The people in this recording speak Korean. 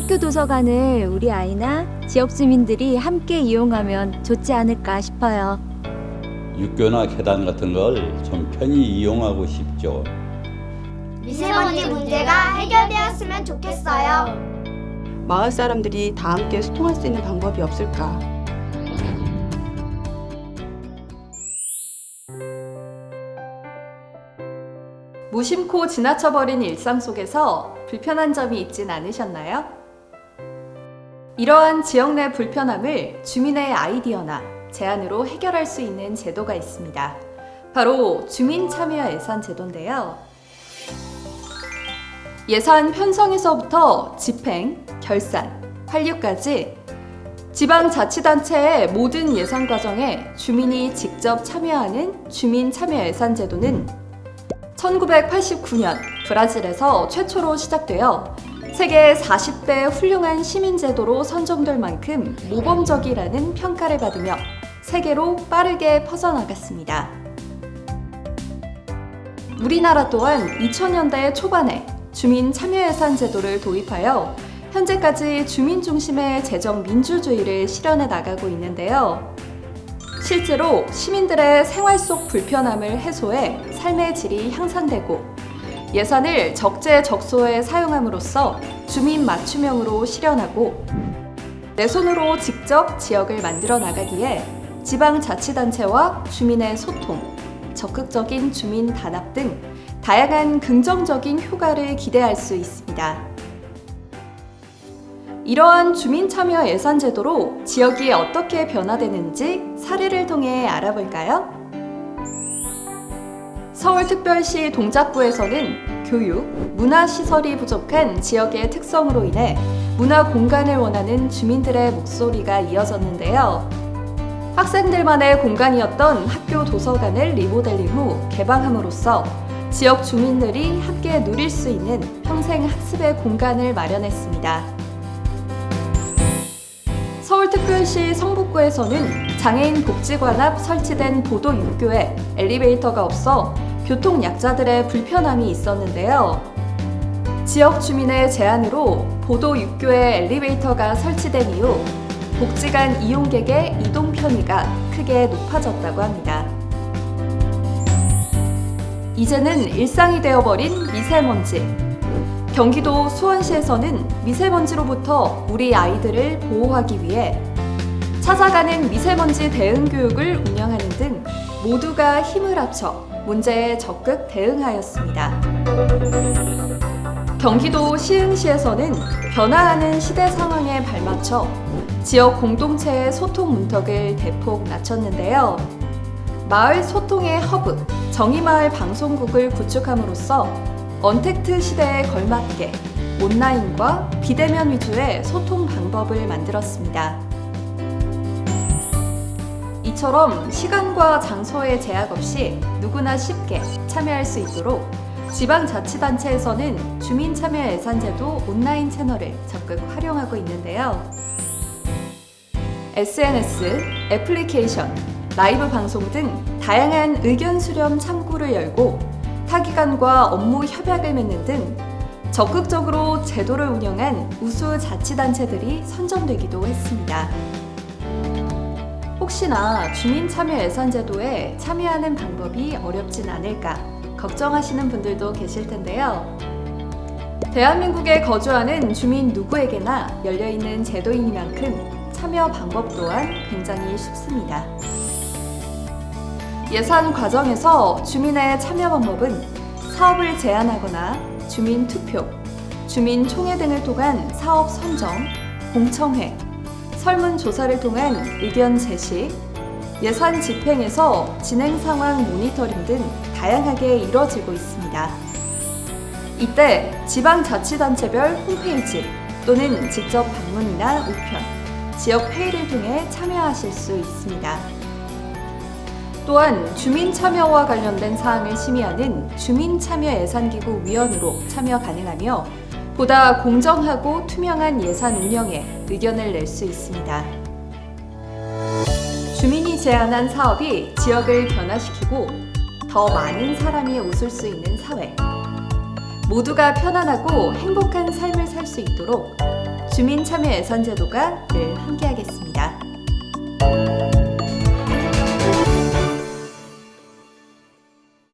학교 도서관을 우리 아이나 지역 주민들이 함께 이용하면 좋지 않을까 싶어요. 육교나 계단 같은 걸 좀 편히 이용하고 싶죠. 미세먼지 문제가 해결되었으면 좋겠어요. 마을 사람들이 다 함께 소통할 수 있는 방법이 없을까? 무심코 지나쳐버린 일상 속에서 불편한 점이 있진 않으셨나요? 이러한 지역 내 불편함을 주민의 아이디어나 제안으로 해결할 수 있는 제도가 있습니다. 바로 주민 참여 예산 제도인데요. 예산 편성에서부터 집행, 결산, 환류까지 지방자치단체의 모든 예산 과정에 주민이 직접 참여하는 주민 참여 예산 제도는 1989년 브라질에서 최초로 시작되어 세계 40대 훌륭한 시민제도로 선정될 만큼 모범적이라는 평가를 받으며 세계로 빠르게 퍼져나갔습니다. 우리나라 또한 2000년대 초반에 주민 참여 예산 제도를 도입하여 현재까지 주민 중심의 재정 민주주의를 실현해 나가고 있는데요. 실제로 시민들의 생활 속 불편함을 해소해 삶의 질이 향상되고 예산을 적재적소에 사용함으로써 주민 맞춤형으로 실현하고 내 손으로 직접 지역을 만들어 나가기에 지방자치단체와 주민의 소통, 적극적인 주민 단합 등 다양한 긍정적인 효과를 기대할 수 있습니다. 이러한 주민 참여 예산 제도로 지역이 어떻게 변화되는지 사례를 통해 알아볼까요? 서울특별시 동작구에서는 교육, 문화시설이 부족한 지역의 특성으로 인해 문화 공간을 원하는 주민들의 목소리가 이어졌는데요. 학생들만의 공간이었던 학교 도서관을 리모델링 후 개방함으로써 지역 주민들이 함께 누릴 수 있는 평생 학습의 공간을 마련했습니다. 서울특별시 성북구에서는 장애인 복지관 앞 설치된 보도 육교에 엘리베이터가 없어 교통 약자들의 불편함이 있었는데요. 지역 주민의 제안으로 보도 육교에 엘리베이터가 설치된 이후 복지관 이용객의 이동 편의가 크게 높아졌다고 합니다. 이제는 일상이 되어버린 미세먼지. 경기도 수원시에서는 미세먼지로부터 우리 아이들을 보호하기 위해 찾아가는 미세먼지 대응 교육을 운영하는 등 모두가 힘을 합쳐 문제에 적극 대응하였습니다. 경기도 시흥시에서는 변화하는 시대 상황에 발맞춰 지역 공동체의 소통 문턱을 대폭 낮췄는데요. 마을 소통의 허브, 정의마을 방송국을 구축함으로써 언택트 시대에 걸맞게 온라인과 비대면 위주의 소통 방법을 만들었습니다. 이처럼 시간과 장소의 제약 없이 누구나 쉽게 참여할 수 있도록 지방자치단체에서는 주민참여 예산제도 온라인 채널을 적극 활용하고 있는데요. SNS, 애플리케이션, 라이브 방송 등 다양한 의견 수렴 창구를 열고 타기관과 업무 협약을 맺는 등 적극적으로 제도를 운영한 우수 자치단체들이 선정되기도 했습니다. 혹시나 주민참여 예산제도에 참여하는 방법이 어렵진 않을까 걱정하시는 분들도 계실 텐데요. 대한민국에 거주하는 주민 누구에게나 열려있는 제도이니만큼 참여 방법 또한 굉장히 쉽습니다. 예산 과정에서 주민의 참여 방법은 사업을 제안하거나 주민 투표, 주민 총회 등을 통한 사업 선정, 공청회, 설문 조사를 통한 의견 제시, 예산 집행에서 진행 상황 모니터링 등 다양하게 이뤄지고 있습니다. 이때 지방자치단체별 홈페이지 또는 직접 방문이나 우편, 지역 회의를 통해 참여하실 수 있습니다. 또한 주민 참여와 관련된 사항을 심의하는 주민참여예산기구 위원으로 참여 가능하며 보다 공정하고 투명한 예산 운영에 의견을 낼 수 있습니다. 주민이 제안한 사업이 지역을 변화시키고 더 많은 사람이 웃을 수 있는 사회. 모두가 편안하고 행복한 삶을 살 수 있도록 주민 참여 예산 제도가 늘 함께하겠습니다.